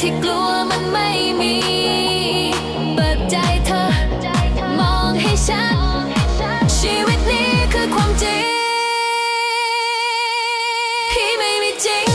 ที่กลัวมันไม่มี เปิดใจเธอ มองให้ฉัน ชีวิตนี้คือความจริงที่ไม่มีจริง